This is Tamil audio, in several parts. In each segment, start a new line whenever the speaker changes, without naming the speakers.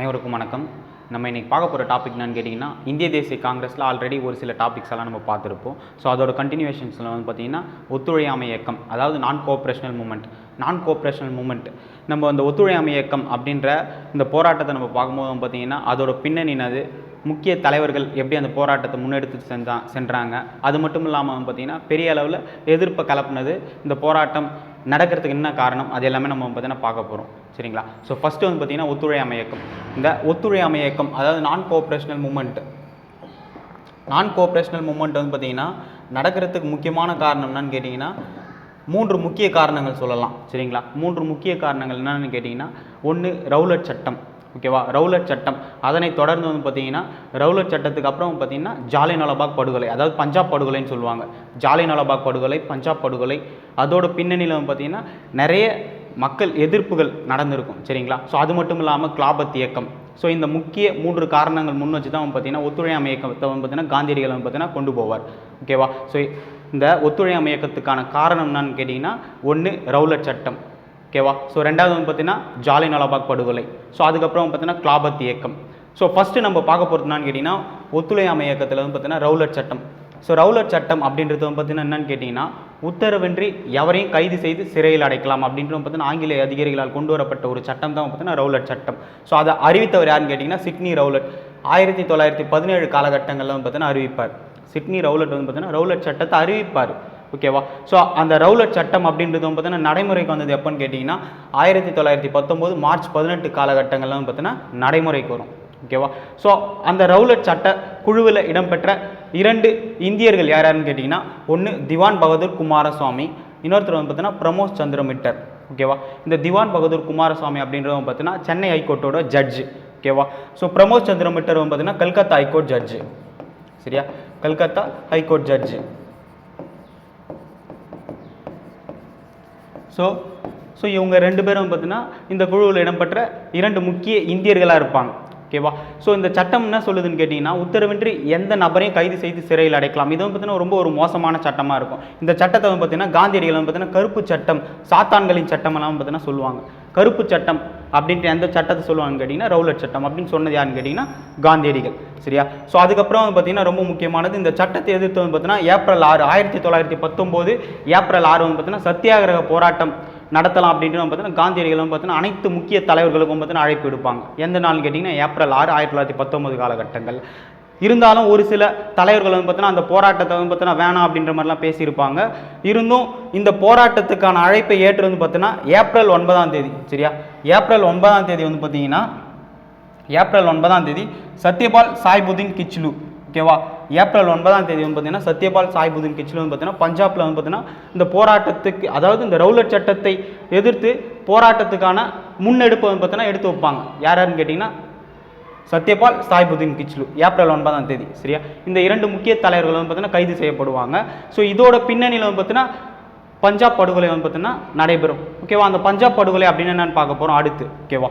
அனைவருக்கும் வணக்கம். நம்ம இன்றைக்கி பார்க்க போகிற டாபிக் என்னன்னு கேட்டிங்கன்னா இந்திய தேசிய காங்கிரஸில் ஆல்ரெடி ஒரு சில டாபிக்ஸ் எல்லாம் நம்ம பார்த்துருப்போம். ஸோ அதோட கண்டினியூஷன்ஸில் வந்து பார்த்திங்கன்னா ஒத்துழையாமை இயக்கம் அதாவது நான் கோஆப்ரேஷனல் மூமெண்ட் நான் கோஆப்ரேஷனல் மூமெண்ட் நம்ம அந்த ஒத்துழையாமை இயக்கம் அப்படின்ற இந்த போராட்டத்தை நம்ம பார்க்கும்போது பார்த்திங்கன்னா அதோட பின்னணினது முக்கிய தலைவர்கள் எப்படி அந்த போராட்டத்தை முன்னெடுத்து செஞ்சா சென்றாங்க? அது மட்டும் இல்லாமல் பார்த்திங்கன்னா பெரிய அளவில் எதிர்ப்பை கலப்புனது இந்த போராட்டம் நடக்கிறதுக்கு என்ன காரணம்? அது எல்லாமே நம்ம பார்த்தீங்கன்னா பார்க்க போகிறோம் சரிங்களா? ஸோ ஃபஸ்ட்டு வந்து பார்த்திங்கன்னா ஒத்துழையாமை இயக்கம் இந்த ஒத்துழையாமை இயக்கம் அதாவது நான் கோஆப்ரேஷனல் மூமெண்ட் நான் கோஆப்ரேஷனல் மூமெண்ட் வந்து பார்த்திங்கன்னா நடக்கிறதுக்கு முக்கியமான காரணம் என்னன்னு கேட்டிங்கன்னா மூன்று முக்கிய காரணங்கள் சொல்லலாம். சரிங்களா? மூன்று முக்கிய காரணங்கள் என்னென்னு கேட்டிங்கன்னா ஒன்று ரவுலட் சட்டம். ஓகேவா? ரவுலட் சட்டம். அதனை தொடர்ந்து வந்து பார்த்தீங்கன்னா ரவுலட் சட்டத்துக்கு அப்புறம் பார்த்தீங்கன்னா ஜாலி நலபாக் படுகொலை அதாவது பஞ்சாப் படுகொலைன்னு சொல்லுவாங்க. ஜாலியன் நலபாக் படுகொலை பஞ்சாப் படுகொலை அதோட பின்னணியில் வந்து பார்த்தீங்கன்னா நிறைய மக்கள் எதிர்ப்புகள் நடந்திருக்கும் சரிங்களா? ஸோ அது மட்டும் இல்லாமல் கிளாபத் இயக்கம். ஸோ இந்த முக்கிய மூன்று காரணங்கள் முன் வச்சு தான் பார்த்தீங்கன்னா ஒத்துழையாமை இயக்கத்தை வந்து பார்த்தீங்கன்னா காந்தியடிகள் வந்து பார்த்தீங்கன்னா கொண்டு போவார். ஓகேவா? ஸோ இந்த ஒத்துழையாமை இயக்கத்துக்கான காரணம் என்னன்னு கேட்டிங்கன்னா ஒன்று ரவுலட் சட்டம். ஓகேவா ஸோ ரெண்டாவது வந்து பார்த்தீங்கன்னா ஜாலி வாலாபாக் படுகொலை. ஸோ அதுக்கப்புறம் பார்த்தீங்கன்னா கிளாபத் இயக்கம். ஸோ ஃபஸ்ட்டு நம்ம பார்க்க போகிறதுனான்னு கேட்டிங்கன்னா ஒத்துழையாமை இயக்கத்தில் வந்து பார்த்தீங்கன்னா ரவுலட் சட்டம். ஸோ ரவுலட் சட்டம் அப்படின்றது வந்து பார்த்தீங்கன்னா என்னன்னு கேட்டிங்கன்னா உத்தரவின்றி எவரையும் கைது செய்து சிறையில் அடைக்கலாம் அப்படின்றது பார்த்தீங்கன்னா ஆங்கிலேய அதிகாரிகளால் கொண்டு வரப்பட்ட ஒரு சட்டம் தான் பார்த்தீங்கன்னா ரவுலட் சட்டம். ஸோ அதை அறிவித்தவர் யாருன்னு கேட்டிங்கன்னா சிட்னி ரவுலட் ஆயிரத்தி தொள்ளாயிரத்தி பதினேழு காலகட்டங்களில் வந்து பார்த்தீங்கன்னா அறிவிப்பார். சிட்னி ரவுலட் வந்து பார்த்தீங்கன்னா ரவுலட் சட்டத்தை அறிவிப்பார். ஓகேவா? ஸோ அந்த ரவுலட் சட்டம் அப்படின்றது வந்து பார்த்தீங்கன்னா நடைமுறைக்கு வந்தது எப்போன்னு கேட்டிங்கன்னா ஆயிரத்தி தொள்ளாயிரத்தி பத்தொம்போது மார்ச் பதினெட்டு காலகட்டங்கள்லாம் பார்த்தீங்கன்னா நடைமுறைக்கு வரும். ஓகேவா? ஸோ அந்த ரவுலட் சட்ட குழுவில் இடம்பெற்ற இரண்டு இந்தியர்கள் யார் யாருன்னு கேட்டிங்கன்னா ஒன்று திவான் பகதூர் குமாரசுவாமி இன்னொருத்தர் வந்து பார்த்தீங்கன்னா பிரமோஸ் சந்திரமிட்டர். ஓகேவா? இந்த திவான் பகதூர் குமாரசுவாமி அப்படின்றவங்க பார்த்தீங்கன்னா சென்னை ஹைகோர்ட்டோட ஜட்ஜு. ஓகேவா? ஸோ பிரமோஸ் சந்திரமிட்டர் வந்து பார்த்தீங்கன்னா கல்கத்தா ஹைகோர்ட் ஜட்ஜு. சரியா? Calcutta high court judge. So so இவங்க ரெண்டு பேரும் பார்த்தீங்கன்னா இந்த குழுவில் இடம்பெற்ற இரண்டு முக்கிய இந்தியர்களாக இருப்பாங்க. ஓகேவா ஸோ இந்த சட்டம் என்ன சொல்லுதுன்னு கேட்டிங்கன்னா உத்தரவின்றி எந்த நபரையும் கைது செய்து சிறையில் அடைக்கலாம். இது வந்து பார்த்தீங்கன்னா ரொம்ப ஒரு மோசமான சட்டமாக இருக்கும். இந்த சட்டத்தை வந்து பார்த்தீங்கன்னா காந்தியடிகள் வந்து பார்த்தீங்கன்னா கருப்பு சட்டம் சாத்தான்களின் சட்டம் எல்லாம் பார்த்தீங்கன்னா சொல்லுவாங்க. கருப்பு சட்டம் அப்படின்ட்டு எந்த சட்டத்தை சொல்லுவாங்கன்னு கேட்டிங்கன்னா ரவுலட் சட்டம் அப்படின்னு சொன்னது யாருன்னு கேட்டிங்கன்னா காந்தியடிகள். சரியா? ஸோ அதுக்கப்புறம் வந்து பார்த்தீங்கன்னா ரொம்ப முக்கியமானது இந்த சட்டத்தை எதிர்த்து வந்து பார்த்தீங்கன்னா ஏப்ரல் ஆறு ஆயிரத்தி தொள்ளாயிரத்தி பத்தொம்போது ஏப்ரல் ஆறு வந்து பார்த்தீங்கன்னா சத்தியாகிரக போராட்டம் நடத்தலாம் அப்படின்ட்டு வந்து பார்த்தீங்கன்னா காந்தியடிகள் வந்து பார்த்தீங்கன்னா அனைத்து முக்கிய தலைவர்களுக்கும் பார்த்தீங்கன்னா அழைப்பு விடுப்பாங்க. எந்த நாள்னு கேட்டிங்கன்னா ஏப்ரல் ஆறு ஆயிரத்தி தொள்ளாயிரத்தி பத்தொம்பது காலகட்டங்கள். இருந்தாலும் ஒரு சில தலைவர்கள் வந்து பார்த்தீங்கன்னா அந்த போராட்டத்தை வந்து பார்த்தீங்கன்னா வேணாம் அப்படின்ற மாதிரிலாம் பேசியிருப்பாங்க. இருந்தும் இந்த போராட்டத்துக்கான அழைப்பை ஏற்று வந்து பார்த்தீங்கன்னா ஏப்ரல் ஒன்பதாம் தேதி சரியா? ஏப்ரல் ஒன்பதாம் தேதி வந்து பார்த்தீங்கன்னா ஏப்ரல் ஒன்பதாம் தேதி சத்யபால் சாய்புதீன் கிச்லு ஓகேவா ஏப்ரல் ஒன்பதாம் தேதி வந்து பார்த்தீங்கன்னா சத்யபால் சாய்புதீன் கிச்லு வந்து பார்த்தீங்கன்னா பஞ்சாப்ல வந்து பார்த்தீங்கன்னா இந்த போராட்டத்துக்கு அதாவது இந்த ரவுலட் சட்டத்தை எதிர்த்து போராட்டத்துக்கான முன்னெடுப்பு வந்து பார்த்தீங்கன்னா எடுத்து வைப்பாங்க. யார் யாருன்னு கேட்டிங்கன்னா சத்யபால் சாய்புதீன் கிச்லு. ஏப்ரல் ஒன்பதாம் தேதி சரியா? இந்த இரண்டு முக்கிய தலைவர்கள் வந்து பார்த்தீங்கன்னா கைது செய்யப்படுவாங்க. ஸோ இதோட பின்னணியில் வந்து பார்த்தீங்கன்னா பஞ்சாப் படுகொலை வந்து பார்த்தீங்கன்னா நடைபெறும். ஓகேவா அந்த பஞ்சாப் படுகொலை அப்படின்னு என்னன்னு பார்க்க போகிறோம் அடுத்து. ஓகேவா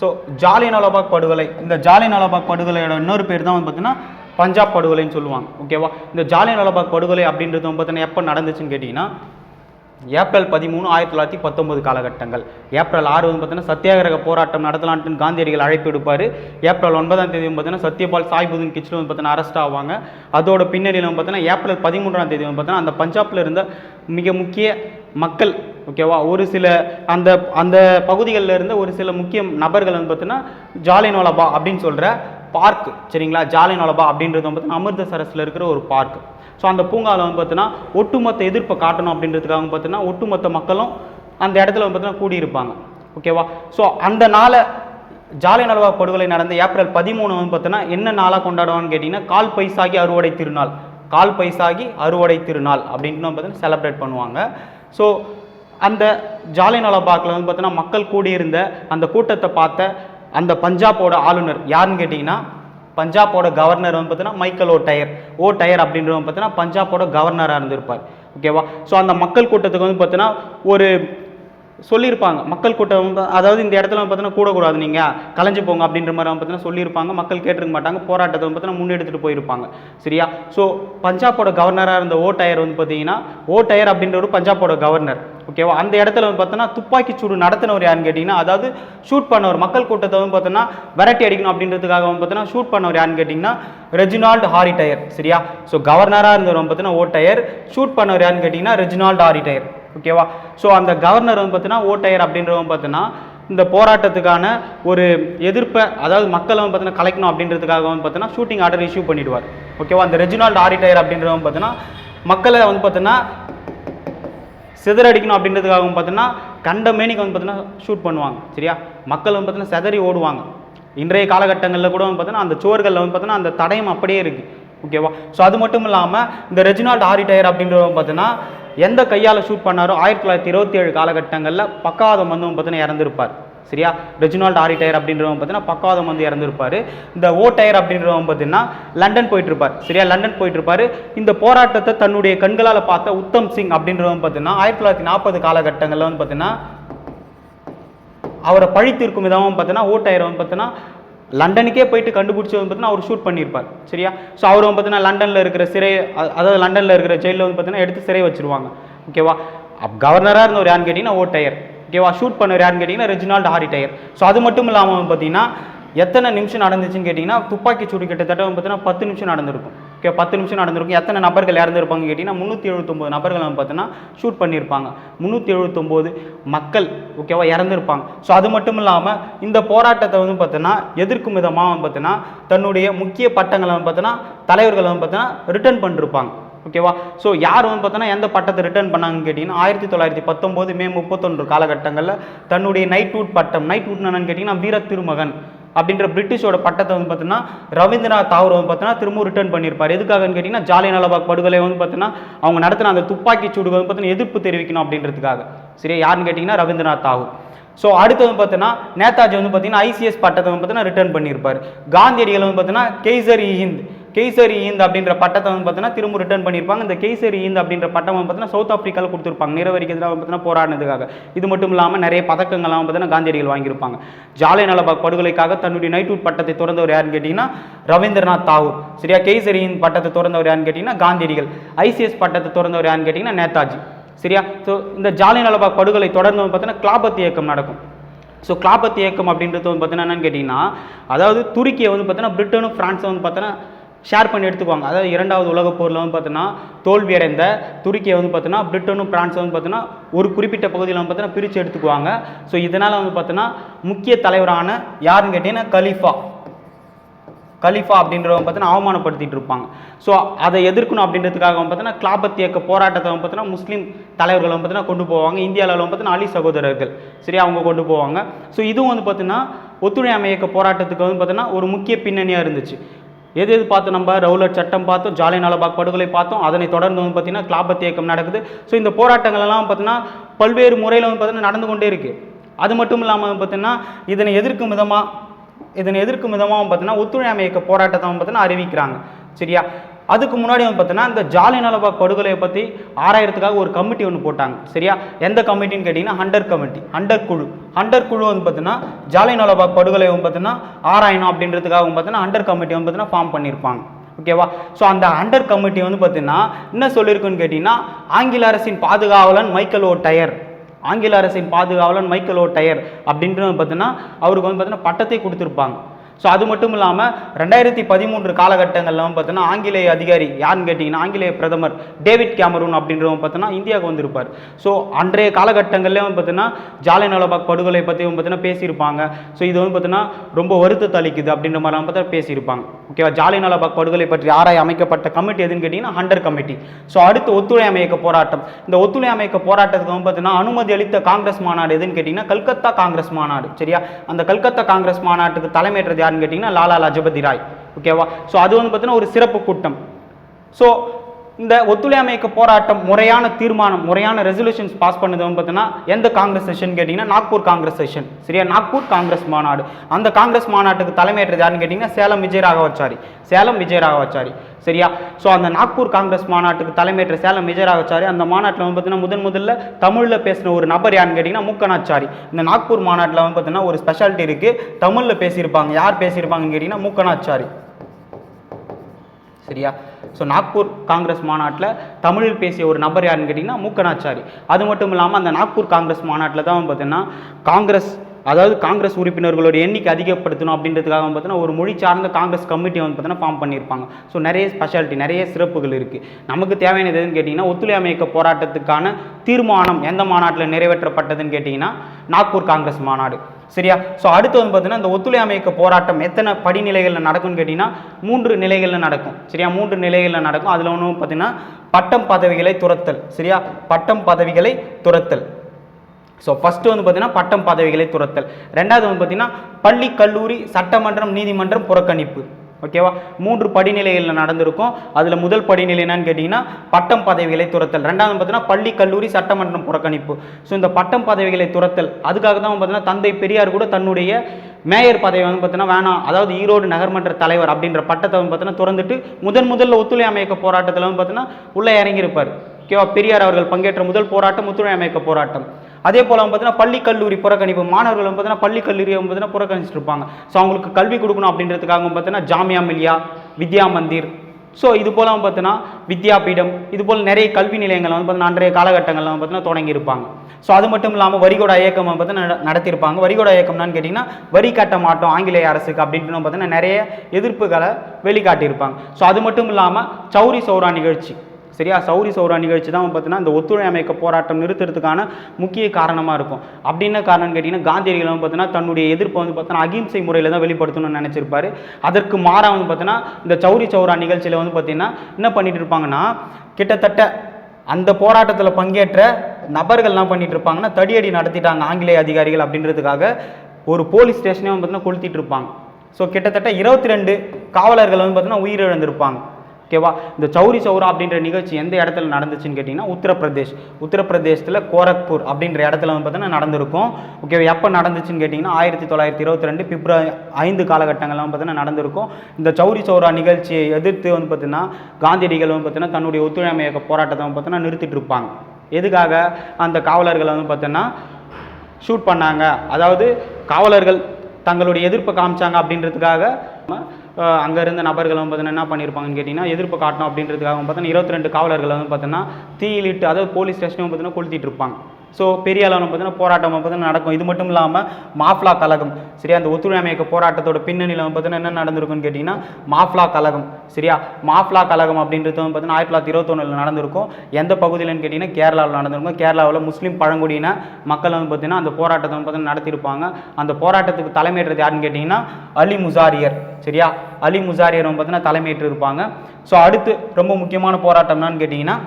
ஸோ ஜாலியன் வாலாபாக் படுகொலை. இந்த ஜாலியன் வாலாபாக் படுகொலையோட இன்னொரு பேர் தான் வந்து பார்த்தீங்கன்னா பஞ்சாப் படுகொலைன்னு சொல்லுவாங்க. ஓகேவா இந்த ஜாலியன் அலோபாக் படுகொலை அப்படின்றது வந்து பார்த்தீங்கன்னா எப்போ நடந்துச்சுன்னு கேட்டிங்கன்னா ஏப்ரல் பதிமூணு ஆயிரத்தி தொள்ளாயிரத்தி பத்தொன்பது காலகட்டங்கள். ஏப்ரல் ஆறு வந்து பார்த்தீங்கன்னா சத்தியாகிரக போராட்டம் நடத்தலான்ட்டு காந்தியடிகள் அழைப்பு எடுப்பார் ஏப்ரல் ஒன்பதாம் தேதி வந்து பார்த்தீங்கன்னா சத்யபால் சாய்புதீன் கிச்சில் வந்து பார்த்தீங்கன்னா அரெஸ்ட் ஆவாங்க. அதோட பின்னணியில் வந்து பார்த்தீங்கன்னா ஏப்ரல் பதிமூன்றாம் தேதி வந்து பார்த்தீங்கன்னா அந்த பஞ்சாப்ல இருந்த மிக முக்கிய மக்கள் ஓகேவா ஒரு சில அந்த அந்த பகுதிகளில் இருந்த ஒரு சில முக்கிய நபர்கள் வந்து பார்த்தீங்கன்னா ஜாலினோலபா அப்படின்னு சொல்கிற பார்க் சரிங்களா? ஜாலினோலபா அப்படின்றது வந்து பார்த்தீங்கன்னா அமிர்தசரஸில் இருக்கிற ஒரு பார்க் ஸோ அந்த பூங்காவில் வந்து பார்த்தீங்கன்னா ஒட்டுமொத்த எதிர்ப்பை காட்டணும் அப்படின்றதுக்காக பார்த்தீங்கன்னா ஒட்டுமொத்த மக்களும் அந்த இடத்துல வந்து பார்த்தீங்கன்னா கூடியிருப்பாங்க. ஓகேவா ஸோ அந்த நாளை ஜாலியன் நலவா படுகொலை நடந்த ஏப்ரல் பதிமூணு வந்து பார்த்தீங்கன்னா என்ன நாளாக கொண்டாடுவான்னு கேட்டிங்கன்னா கால் பைசாகி அறுவடை திருநாள். கால் பைசாகி அறுவடை திருநாள் அப்படின்ட்டு வந்து பார்த்தீங்கன்னா செலிப்ரேட் பண்ணுவாங்க. ஸோ அந்த ஜாலியன் நலபாக்கில் வந்து பார்த்தீங்கன்னா மக்கள் கூடியிருந்த அந்த கூட்டத்தை பார்த்த அந்த பஞ்சாபோட ஆளுநர் யாருன்னு கேட்டிங்கன்னா பஞ்சாபோட கவர்னர் வந்து பார்த்தீங்கன்னா Michael O'Dwyer O'Dwyer அப்படின்றவங்க பார்த்தீங்கன்னா பஞ்சாபோட கவர்னராக இருந்திருப்பார். ஓகேவா? ஸோ அந்த மக்கள் கூட்டத்துக்கு வந்து பார்த்தீங்கன்னா ஒரு சொல்லியிருப்பாங்க. மக்கள் கூட்டம் அதாவது இந்த இடத்துல வந்து பார்த்தீங்கன்னா கூடக்கூடாது நீங்கள் கலைஞ்சு போங்க அப்படின்ற மாதிரி பார்த்தீங்கன்னா சொல்லியிருப்பாங்க. மக்கள் கேட்டிருக்க மாட்டாங்க. போராட்டத்தை வந்து பார்த்தீங்கன்னா முன்னெடுத்துட்டு போயிருப்பாங்க. சரியா? ஸோ பஞ்சாபோட கவர்னராக இருந்த ஓ டயர் வந்து பார்த்தீங்கன்னா ஓ டயர் அப்படின்றவர் பஞ்சாபோட கவர்னர் ஓகேவா அந்த இடத்துல வந்து பார்த்தோன்னா துப்பாக்கி சூடு நடத்தினவர் யாருன்னு கேட்டிங்கன்னா அதாவது ஷூட் பண்ணவர் மக்கள் கூட்டத்தை வந்து பார்த்தோன்னா விரட்டி அடிக்கணும் அப்படின்றதுக்காக வந்து பார்த்தோன்னா ஷூட் பண்ணவர் யாருன்னு கேட்டிங்கன்னா ரெஜினால்டு ஹாரி டயர் சரியா? ஸோ கவர்னராக இருந்தவர் வந்து பார்த்தீங்கன்னா ஓ டயர் ஷூட் பண்ணவர் யாருன்னு கேட்டிங்கன்னா ரெஜினால்டு ஹாரி டயர் ஓகேவா? ஸோ அந்த கவர்னர் வந்து பார்த்தீங்கன்னா ஓட்டையர் அப்படின்றவங்க பார்த்தீங்கன்னா இந்த போராட்டத்துக்கான ஒரு எதிர்ப்பை அதாவது மக்களை வந்து பார்த்தீங்கன்னா கலைக்கணும் அப்படின்றதுக்காக வந்து பார்த்தீங்கன்னா ஷூட்டிங் ஆர்டர் இஷ்யூ பண்ணிடுவார். ஓகேவா? அந்த ரெஜினால்ட் ஆடிட்டயர் அப்படின்றவங்க பார்த்தீங்கன்னா மக்களை வந்து பார்த்தீங்கன்னா சிதறடிக்கணும் அப்படின்றதுக்காகவும் பார்த்தீங்கன்னா கண்ட மேனிக்கு வந்து பார்த்தீங்கன்னா ஷூட் பண்ணுவாங்க. சரியா? மக்கள் வந்து பார்த்தீங்கன்னா சிதறி ஓடுவாங்க. இன்றைய காலகட்டங்களில் கூட வந்து பார்த்தீங்கன்னா அந்த சுவர்களில் வந்து பார்த்தீங்கன்னா அந்த தடயம் அப்படியே இருக்குது ஓகேவா? ஸோ அது மட்டும் இல்லாமல் இந்த ரெஜினால்ட் ஆரிட்டயர் அப்படின்றவங்க பார்த்தீங்கன்னா எந்த கையால் ஷூட் பண்ணாரோ ஆயிரத்தி தொள்ளாயிரத்தி இருபத்தி ஏழு காலகட்டங்களில் பக்காவதம் வந்து பார்த்தீங்கன்னா இறந்துருப்பார். சரியா? ரெஜினால்ட் ஆரி டயர் அப்படின்றவங்க பார்த்தீங்கன்னா பக்காவதம் வந்து இறந்துருப்பார். இந்த ஓ டயர் அப்படின்றவங்க பார்த்தீங்கன்னா லண்டன் போயிட்டுருப்பார். சரியா? லண்டன் போயிட்டுருப்பாரு. இந்த போராட்டத்தை தன்னுடைய கண்களால் பார்த்த உத்தம் சிங் அப்படின்றவங்க பார்த்தீங்கன்னா ஆயிரத்தி தொள்ளாயிரத்தி நாற்பது காலகட்டங்களில் வந்து பார்த்தீங்கன்னா அவரை பழித்திருக்கும் விதமாக பார்த்தீங்கன்னா ஓ டயர் வந்து பார்த்தீங்கன்னா லண்டனுக்கே போயிட்டு கண்டுபிடிச்சி வந்து பார்த்தீங்கன்னா அவர் ஷூட் பண்ணியிருப்பார் சரியா? ஸோ அவர் வந்து பார்த்தீங்கன்னா லண்டனில் இருக்கிற சிறை அதாவது லண்டனில் இருக்கிற ஜெயிலில் வந்து பார்த்தீங்கன்னா எடுத்து சிறை வச்சிருவாங்க ஓகேவா அப் கவர்னராக இருந்தவர் யாருன்னு கேட்டிங்கன்னா ஓ டயர் ஓகேவா ஷூட் பண்ணவர் யாருன்னு கேட்டிங்கன்னா ரெஜினால்ட் ஹாரி டயர் ஸோ அது மட்டும் இல்லாமல் பார்த்தீங்கன்னா எத்தனை நிமிஷம் நடந்துச்சுன்னு கேட்டிங்கன்னா துப்பாக்கி சூடு கிட்டத்தட்ட வந்து பார்த்தீங்கன்னா பத்து நிமிஷம் நடந்திருக்கும். பத்து நிமிஷம் நடந்திருக்கும். எத்தனை நபர்கள் இறந்துருப்பாங்க கேட்டிங்கன்னா முந்நூற்றி எழுபத்தொம்போது நபர்கள் வந்து பார்த்தீங்கன்னா ஷூட் பண்ணியிருப்பாங்க. முந்நூற்றி எழுபத்தொம்போது மக்கள் ஓகேவா இறந்துருப்பாங்க. ஸோ அது மட்டும் இல்லாமல் இந்த போராட்டத்தை வந்து பார்த்தீங்கன்னா எதிர்க்கும் விதமாக வந்து பார்த்தீங்கன்னா தன்னுடைய முக்கிய பட்டங்களை வந்து பார்த்தீங்கன்னா தலைவர்கள் வந்து பார்த்தீங்கன்னா ரிட்டர்ன் பண்ணிருப்பாங்க. ஓகேவா ஸோ யார் வந்து பார்த்தோன்னா எந்த பட்டத்தை ரிட்டர்ன் பண்ணாங்கன்னு கேட்டிங்கன்னா ஆயிரத்தி தொள்ளாயிரத்தி பத்தொம்போது மே முப்பத்தொன்று காலகட்டங்களில் தன்னுடைய நைட்வுட் பட்டம் நைட்வுட் என்னன்னு கேட்டிங்கன்னா வீர திருமகன் அப்படின்ற பிரிட்டிஷோட பட்டத்தை வந்து பார்த்தீங்கன்னா ரவீந்திரநாத் தாகூர் வந்து பார்த்தீங்கன்னா திரும்ப ரிட்டர்ன் பண்ணியிருப்பார். எதுக்காகன்னு கேட்டிங்கன்னா ஜாலியன் படுகொலை வந்து பார்த்தீங்கன்னா அவங்க நடத்தின அந்த துப்பாக்கி சூடு வந்து பார்த்தீங்கன்னா எதிர்ப்பு தெரிவிக்கணும் அப்படின்றதுக்காக. சரியா? யாருன்னு கேட்டிங்கன்னா ரவீந்திரநாத் தாகூர். ஸோ அடுத்து வந்து பார்த்தீங்கன்னா நேதாஜி வந்து பார்த்தீங்கன்னா ஐசிஎஸ் பட்டத்தை வந்து பார்த்தீங்கன்னா ரிட்டர்ன் பண்ணியிருப்பார். காந்தியடிகள் வந்து பார்த்தீங்கன்னா கெய்சர் இ கேசரி ஈந்த் அப்படின்ற பட்டத்தை வந்து பார்த்தீங்கன்னா திரும்ப ரிட்டர்ன் பண்ணியிருப்பாங்க. இந்த கேசரி ஈந்த் அப்படின்ற பட்டம் வந்து பார்த்தீங்கன்னா சவுத் ஆஃப்ரிக்காவில் கொடுத்துருப்பாங்க. நிறவரிக்கு எதிராக பார்த்தீங்கன்னா போராடினதுக்காக. இது மட்டும் இல்லாமல் நிறைய பதக்கங்கள்லாம் பார்த்தீங்கன்னா காந்தியடிகள் வாங்கியிருப்பாங்க. ஜாலியன் நலபாக் படுகொலைக்காக தன்னுடைய நைட்வுட் பட்டத்தை திறந்தவர் யாருன்னு கேட்டிங்கன்னா ரவீந்திரநாத் தாகூர். சரியா? கேசரி ஈந்த் பட்டத்தை திறந்தவர் யாருன்னு கேட்டிங்கன்னா காந்தியடிகள். ஐசிஎஸ் பட்டத்தை திறந்தவர் யாருன்னு கேட்டிங்கன்னா நேதாஜி. சரியா? ஸோ இந்த ஜாலியன் நலபாக் படுகொலை தொடர்ந்து பார்த்தீங்கன்னா கிளாபத் இயக்கம் நடக்கும். ஸோ கிளாபத் இயக்கம் அப்படின்றது வந்து பார்த்தீங்கன்னா என்னன்னு கேட்டிங்கன்னா அதாவது துருக்கியை வந்து பார்த்தீங்கன்னா பிரிட்டனும் ஃப்ரான்ஸும் வந்து பார்த்தீங்கன்னா ஷேர் பண்ணி எடுத்துக்குவாங்க அதாவது இரண்டாவது உலகப் போரில் வந்து பார்த்தீங்கன்னா தோல்வியடைந்த துருக்கியை வந்து பார்த்தீங்கன்னா பிரிட்டனும் பிரான்ஸ் வந்து பார்த்தீங்கன்னா ஒரு குறிப்பிட்ட பகுதியில் வந்து பார்த்தீங்கன்னா பிரித்து எடுத்துக்குவாங்க ஸோ இதனால் வந்து பார்த்தீங்கன்னா முக்கிய தலைவரான யாருன்னு கேட்டிங்கன்னா கலீஃபா கலீஃபா அப்படின்றவங்க பார்த்தீங்கன்னா அவமானப்படுத்திட்டு இருப்பாங்க ஸோ அதை எதிர்க்கணும் அப்படின்றதுக்காக பார்த்தீங்கன்னா கிளாபத் இயக்க போராட்டத்தை பார்த்தீங்கன்னா முஸ்லீம் தலைவர்கள் வந்து பார்த்தீங்கன்னா கொண்டு போவாங்க இந்தியாவில் வந்து பார்த்தீங்கன்னா அலி சகோதரர்கள் சரி அவங்க கொண்டு போவாங்க ஸோ இதுவும் வந்து பார்த்தீங்கன்னா ஒத்துழையாமை இயக்க போராட்டத்துக்கு வந்து பார்த்தீங்கன்னா ஒரு முக்கிய பின்னணியாக இருந்துச்சு எது எது பார்த்து நம்ம ரவுலர் சட்டம் பார்த்தோம் ஜாலியன் வாலாபாக் படுகொலை பார்த்தோம் அதனை தொடர்ந்து வந்து பார்த்தீங்கன்னா கிளாபத் இயக்கம் நடக்குது. ஸோ இந்த போராட்டங்கள் எல்லாம் பார்த்தீங்கன்னா பல்வேறு முறையில் வந்து பார்த்தீங்கன்னா நடந்து கொண்டே இருக்குது அது மட்டும் இல்லாமல் பார்த்திங்கன்னா இதனை எதிர்க்கும் விதமாக இதனை எதிர்க்கும் விதமாக பார்த்தீங்கன்னா ஒத்துழையாமை இயக்க போராட்டத்தை வந்து பார்த்தீங்கன்னா அறிவிக்கிறாங்க. சரியா? அதுக்கு முன்னாடி வந்து பார்த்தீங்கன்னா இந்த ஜாலியன் படுகொலையை பற்றி ஆராயிரத்துக்காக ஒரு கமிட்டி ஒன்று போட்டாங்க. சரியா? எந்த கமிட்டின்னு கேட்டிங்கன்னா ஹண்டர் கமிட்டி ஹண்டர் குழு. ஹண்டர் குழு வந்து பார்த்தீங்கன்னா ஜாலியன் படுகொலை வந்து பார்த்தீங்கன்னா ஆராயணும் அப்படின்றதுக்காக வந்து பார்த்தீங்கன்னா ஹண்டர் கமிட்டி வந்து பார்த்தீங்கன்னா ஃபார்ம் பண்ணியிருப்பாங்க ஓகேவா ஸோ அந்த அண்டர் கமிட்டி வந்து பார்த்தீங்கன்னா என்ன சொல்லியிருக்குன்னு கேட்டிங்கன்னா ஆங்கில அரசின் பாதுகாவலன் மைக்கேல் ஓ டயர் ஆங்கில அரசின் பாதுகாவலன் மைக்கேல் ஓ டயர் அப்படின்றது பார்த்தீங்கன்னா அவருக்கு வந்து பார்த்தீங்கன்னா பட்டத்தை கொடுத்துருப்பாங்க. ஸோ அது மட்டும் இல்லாமல் ரெண்டாயிரத்தி பதிமூன்று காலகட்டங்களில் பார்த்தோன்னா ஆங்கிலேய அதிகாரி யாருன்னு கேட்டிங்கன்னா ஆங்கிலேய பிரதமர் டேவிட் கேமரூன் அப்படின்றவங்க பார்த்தோன்னா இந்தியாவுக்கு வந்திருப்பார். ஸோ அன்றைய காலகட்டங்கள்லேயும் பார்த்தோன்னா பார்த்தீங்கன்னா படுகொலை பற்றி பார்த்தீங்கன்னா பேசியிருப்பாங்க. ஸோ இது வந்து பார்த்தீங்கன்னா ரொம்ப வருத்தத்தை அளிக்குது அப்படின்ற மாதிரிலாம் பார்த்தா பேசியிருப்பாங்க. ஓகேவா ஜாலியன் படுகொலை பற்றி ஆராய அமைக்கப்பட்ட கமிட்டி எதுன்னு கேட்டிங்கன்னா ஹண்டர் கமிட்டி. ஸோ அடுத்து ஒத்துழையாமை இயக்க போராட்டம். இந்த ஒத்துழையாமை இயக்க போராட்டத்துக்கு வந்து பார்த்தீங்கன்னா அனுமதி அளித்த காங்கிரஸ் மாநாடு எதுன்னு கேட்டிங்கன்னா கல்கத்தா காங்கிரஸ் மாநாடு. சரியா? அந்த கல்கத்தா காங்கிரஸ் மாநாட்டுக்கு தலைமையேற்றது யாருன்னு கேட்டிங்கன்னா லாலா லஜபதி ராய் ஓகேவா ஸோ அது வந்து பார்த்தீங்கன்னா ஒரு சிறப்பு கூட்டம். ஸோ இந்த ஒத்துழையாமை இயக்க போராட்டம் முறையான தீர்மானம் முறையான ரெசல்யூஷன்ஸ் பாஸ் பண்ணது வந்து பார்த்தீங்கன்னா எந்த காங்கிரஸ் செஷன் கேட்டிங்கன்னா நாக்பூர் காங்கிரஸ் செஷன் சரியா? நாக்பூர் காங்கிரஸ் மாநாடு. அந்த காங்கிரஸ் மாநாட்டுக்கு தலைமையேற்றது யாருன்னு கேட்டிங்கன்னா சேலம் விஜய் ராகவாச்சாரி சேலம் விஜய் ராகவாச்சாரி சரியா? ஸோ அந்த நாக்பூர் காங்கிரஸ் மாநாட்டுக்கு தலைமையேற்ற சேலம் விஜய் ராகவாச்சாரி அந்த மாநாட்டில் வந்து பார்த்தீங்கன்னா முதன் முதல்ல தமிழில் பேசின ஒரு நபர் யாருன்னு கேட்டிங்கன்னா மூக்கனாச்சாரி. இந்த நாக்பூர் மாநாட்டில் வந்து பார்த்தீங்கன்னா ஒரு ஸ்பெஷாலிட்டி இருக்குது தமிழில் பேசியிருப்பாங்க. யார் பேசியிருப்பாங்கன்னு கேட்டிங்கன்னா மூக்கனாச்சாரி. சரியா? ஸோ நாக்பூர் காங்கிரஸ் மாநாட்டில் தமிழில் பேசிய ஒரு நபர் யாருன்னு கேட்டிங்கன்னா மூக்கனாச்சாரி. அது மட்டும் இல்லாமல் அந்த நாக்பூர் காங்கிரஸ் மாநாட்டில் தான் பார்த்தீங்கன்னா காங்கிரஸ் அதாவது காங்கிரஸ் உறுப்பினர்களோட எண்ணிக்கை அதிகப்படுத்தணும் அப்படின்றதுக்காக பார்த்தோன்னா பார்த்தீங்கன்னா ஒரு மொழி சார்ந்த காங்கிரஸ் கமிட்டி வந்து பார்த்தீங்கன்னா ஃபார்ம் பண்ணியிருப்பாங்க. ஸோ நிறைய ஸ்பெஷாலிட்டி நிறைய சிறப்புகள் இருக்குது நமக்கு தேவையானது எதுன்னு கேட்டிங்கன்னா ஒத்துழையாமை இயக்க போராட்டத்துக்கான தீர்மானம் எந்த மாநாட்டில் நிறைவேற்றப்பட்டதுன்னு கேட்டிங்கன்னா நாக்பூர் காங்கிரஸ் மாநாடு. சரியா? ஸோ அடுத்து வந்து பார்த்தீங்கன்னா இந்த ஒத்துழையாமை இயக்க போராட்டம் எத்தனை படிநிலைகளில் நடக்கும்னு கேட்டிங்கன்னா மூன்று நிலைகளில் நடக்கும். சரியா? மூன்று நிலைகளில் நடக்கும். அதில் ஒன்று பார்த்தீங்கன்னா பட்டம் பதவிகளை துரத்தல். சரியா? பட்டம் பதவிகளை துரத்தல். ஸோ ஃபஸ்ட்டு வந்து பார்த்தீங்கன்னா பட்டம் பதவிகளை துரத்தல் ரெண்டாவது வந்து பார்த்தீங்கன்னா பள்ளி கல்லூரி சட்டமன்றம் நீதிமன்றம் புறக்கணிப்பு. ஓகேவா மூன்று படிநிலைகளில் நடந்திருக்கும். அதில் முதல் படிநிலை என்னன்னு கேட்டிங்கன்னா பட்டம் பதவிகளை துரத்தல் ரெண்டாவது பார்த்தீங்கன்னா பள்ளி கல்லூரி சட்டமன்றம் புறக்கணிப்பு. ஸோ இந்த பட்டம் பதவிகளை துரத்தல் அதுக்காக தான் பார்த்தீங்கன்னா தந்தை பெரியார் கூட தன்னுடைய மேயர் பதவி வந்து பார்த்தீங்கன்னா வேணாம். அதாவது ஈரோடு நகர்மன்ற தலைவர் அப்படின்ற பட்டத்தை வந்து பார்த்தீங்கன்னா திறந்துட்டு முதன் முதல்ல ஒத்துழையாமை இயக்க போராட்டத்தில் வந்து பார்த்தீங்கன்னா உள்ளே இறங்கியிருப்பார். ஓகேவா பெரியார் அவர்கள் பங்கேற்ற முதல் போராட்டம் ஒத்துழையாமை இயக்க போராட்டம். அதே போல் பார்த்தீங்கன்னா பள்ளி கல்லூரி புறக்கணிப்பு மாணவர்கள் பார்த்தீங்கன்னா பள்ளி கல்லூரியை வந்து பார்த்தீங்கன்னா புறக்கணிச்சிட்டு இருப்பாங்க ஸோ அவங்களுக்கு கல்வி கொடுக்கணும் அப்படின்றதுக்காக பார்த்தீங்கன்னா ஜாமியா மில்லியா வித்யா மந்திர். ஸோ இது போல் பார்த்தீங்கன்னா வித்யாபீடம் இது போல் நிறைய கல்வி நிலையங்கள் வந்து பார்த்தீங்கன்னா அன்றைய காலகட்டங்களில் வந்து பார்த்தீங்கன்னா தொடங்கியிருப்பாங்க. ஸோ அது மட்டும் இல்லாமல் வரிகோட இயக்கம் பார்த்தீங்கன்னா நடத்தியிருப்பாங்க. வரிகோட இயக்கம்னான்னு கேட்டிங்கன்னா வரி கட்ட மாட்டோம் ஆங்கிலேய அரசுக்கு அப்படின்ட்டு பார்த்தீங்கன்னா நிறைய எதிர்ப்புகளை வெளிக்காட்டியிருப்பாங்க. ஸோ அது மட்டும் இல்லாமல் சௌரி சௌரா நிகழ்ச்சி. சரியா? சௌரி சௌரா நிகழ்ச்சி தான் பார்த்தீங்கன்னா இந்த ஒத்துழையாமை போராட்டம் நிறுத்துறதுக்கான முக்கிய காரணமாக இருக்கும். அப்படி என்ன கேட்டிங்கன்னா காந்தியடிகள் வந்து பார்த்தீங்கன்னா தன்னுடைய எதிர்ப்பை வந்து பார்த்தீங்கன்னா அகிம்சை முறையில் தான் வெளிப்படுத்தணும்னு நினச்சிருப்பாரு. அதற்கு மாறாக வந்து பார்த்தீங்கன்னா இந்த சௌரி சௌரா நிகழ்ச்சியில் வந்து பார்த்தீங்கன்னா என்ன பண்ணிட்டு இருப்பாங்கன்னா கிட்டத்தட்ட அந்த போராட்டத்தில் பங்கேற்ற நபர்கள்லாம் பண்ணிகிட்டு பண்ணிட்டு இருப்பாங்கன்னா தடியடி நடத்திட்டாங்க ஆங்கிலேய அதிகாரிகள் அப்படின்றதுக்காக ஒரு போலீஸ் ஸ்டேஷனே வந்து பார்த்தீங்கன்னா கொளுத்திட்டு இருப்பாங்க. ஸோ கிட்டத்தட்ட இருபத்தி ரெண்டு காவலர்கள் வந்து பார்த்தீங்கன்னா உயிரிழந்திருப்பாங்க. ஓகேவா? இந்த சௌரி சௌரா அப்படின்ற நிகழ்ச்சி எந்த இடத்துல நடந்துச்சுன்னு கேட்டிங்கன்னா உத்தரப்பிரதேஷ். உத்தரப்பிரதேசத்தில் கோரக்பூர் அப்படின்ற இடத்துல வந்து பார்த்தீங்கன்னா நடந்திருக்கும். ஓகேவா? எப்போ நடந்துச்சுன்னு கேட்டிங்கன்னா ஆயிரத்தி தொள்ளாயிரத்தி இருபத்தி ரெண்டு பிப்ரவரி ஐந்து காலகட்டங்கள்லாம் பார்த்தீங்கன்னா நடந்திருக்கும். இந்த சௌரி சௌரா நிகழ்ச்சியை எதிர்த்து வந்து பார்த்தீங்கன்னா காந்தியடிகள் வந்து பார்த்தீங்கன்னா தன்னுடைய ஒத்துழைமை இயக்க போராட்டத்தை வந்து பார்த்தீங்கன்னா நிறுத்திட்டு இருப்பாங்க. எதுக்காக? அந்த காவலர்களை வந்து பார்த்தீங்கன்னா ஷூட் பண்ணாங்க. அதாவது காவலர்கள் தங்களுடைய எதிர்ப்பை காமிச்சாங்க அப்படின்றதுக்காக அங்கே இருந்த நபர்கள் வந்து பார்த்தீங்கன்னா என்ன பண்ணியிருப்பாங்கன்னு கேட்டிங்கன்னா எதிர்ப்பு காட்டணும் அப்படின்றதுக்காக பார்த்தீங்கன்னா இருபத்தி ரெண்டு காவலர்கள் வந்து பார்த்தீங்கன்னா தீயிலிட்டு அதாவது போலீஸ் ஸ்டேஷனும் பார்த்தீங்கன்னா கொளுத்திட்டு இருப்பாங்க. ஸோ பெரிய அளவில் பார்த்தீங்கன்னா போராட்டம் பார்த்தீங்கன்னா நடக்கும். இது மட்டும் இல்லாமல் மாஃப்லா கழகம் சரியா? அந்த ஒத்துழையாமை இயக்க போராட்டத்தோட பின்னணியில் பார்த்தீங்கன்னா என்ன நடந்திருக்குன்னு கேட்டிங்கன்னா மாஃப்லா கழகம் சரியா? மாஃப்லா கழகம் அப்படின்றது வந்து பார்த்தீங்கன்னா ஆயிரத்தி தொள்ளாயிரத்தி இருபத்தொன்னில் நடந்திருக்கும். எந்த பகுதியிலன்னு கேட்டிங்கன்னா கேரளாவில் நடந்திருக்கும். கேரளாவில் முஸ்லீம் பழங்குடியின மக்கள் வந்து பார்த்தீங்கன்னா அந்த போராட்டத்தை வந்து பார்த்தீங்கன்னா நடத்தியிருப்பாங்க. அந்த போராட்டத்துக்கு தலைமையேற்றது யாருன்னு கேட்டிங்கன்னா அலி முசாரியர் சரியா? அலி முசாரியர் வந்து பார்த்தீங்கன்னா தலைமையேற்று இருப்பாங்க ஸோ அடுத்து ரொம்ப முக்கியமான போராட்டம் என்னன்னு கேட்டிங்கன்னா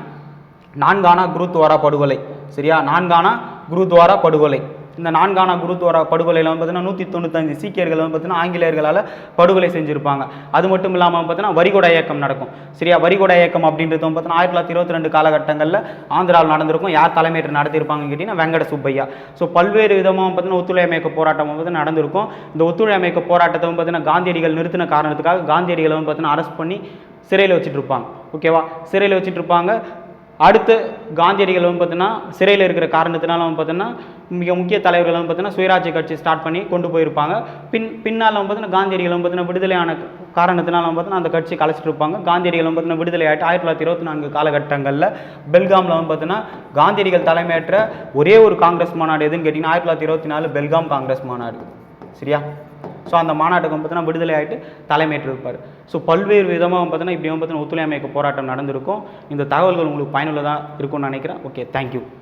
நான்கானா குருத்வாரா படுகொலை. சரியா? நான்கானா குருத்வாரா படுகொலை. இந்த நான்கானா குருத்வாரா படுகொலையில் வந்து பார்த்தீங்கன்னா நூற்றி தொண்ணூத்தஞ்சு சீக்கியர்கள் வந்து பார்த்தீங்கன்னா ஆங்கிலேயர்களால் படுகொலை செஞ்சுருப்பாங்க. அது மட்டும் இல்லாமல் பார்த்தீங்கன்னா வரிகொடை இயக்கம் நடக்கும். சரியா? வரிகொடை இயக்கம் அப்படின்றது வந்து பார்த்தீங்கன்னா ஆயிரத்தி தொள்ளாயிரத்தி இருபத்தி ரெண்டு காலகட்டங்களில் ஆந்திராவில் நடந்திருக்கும். யார் தலைமையேற்று நடத்தியிருப்பாங்கன்னு கேட்டிங்கன்னா வெங்கட சுப்பையா. ஸோ பல்வேறு விதமாக பார்த்தீங்கன்னா ஒத்துழையாமை போராட்டம் வந்து நடந்திருக்கும். இந்த ஒத்துழையாமை போராட்டத்தை வந்து பார்த்தீங்கன்னா காந்தியடிகள் நிறுத்தின காரணத்துக்காக காந்தியடிகளை வந்து பார்த்தீங்கன்னா அரெஸ்ட் பண்ணி சிறையில் வச்சுட்டு இருப்பாங்க. ஓகேவா சிறையில் வச்சுட்டு இருப்பாங்க. அடுத்து காந்தியடிகள் வந்து பார்த்தீங்கன்னா சிறையில் இருக்கிற காரணத்தினால வந்து பார்த்தீங்கன்னா மிக முக்கிய தலைவர்கள் வந்து பார்த்தீங்கன்னா சுயராஜ்ய கட்சி ஸ்டார்ட் பண்ணி கொண்டு போயிருப்பாங்க. பின் பின்னால் வந்து பார்த்தீங்கன்னா காந்தியடிகள் வந்து பார்த்தீங்கன்னா விடுதலையான காரணத்தினால வந்து பார்த்தீங்கன்னா அந்த கட்சி கலைச்சிட்டு இருப்பாங்க. காந்தியடிகள் வந்து பார்த்தீங்கன்னா விடுதலை ஆகிட்டு ஆயிரத்தி தொள்ளாயிரத்தி இருபத்தி நான்கு காலகட்டங்களில் பெல்காமில் வந்து பார்த்தீங்கன்னா காந்தியடிகள் தலைமையேற்ற ஒரே ஒரு காங்கிரஸ் மாநாடு எதுன்னு கேட்டிங்கன்னா ஆயிரத்தி தொள்ளாயிரத்தி இருபத்தி நாலு பெல்காம் காங்கிரஸ் மாநாடு. சரியா? ஸோ அந்த மாநாட்டுக்கு வந்து பார்த்தீங்கன்னா விடுதலை ஆகிட்டு தலைமையேற்றிருப்பார். ஸோ பல்வேறு விதமாக பார்த்தீங்கன்னா இப்படியும் பார்த்தீங்கன்னா ஒத்துழையாமை போராட்டம் நடந்திருக்கும். இந்த தகவல்கள் உங்களுக்கு பயனுள்ளதாக இருக்கும்னு நினைக்கிறேன். Okay thank you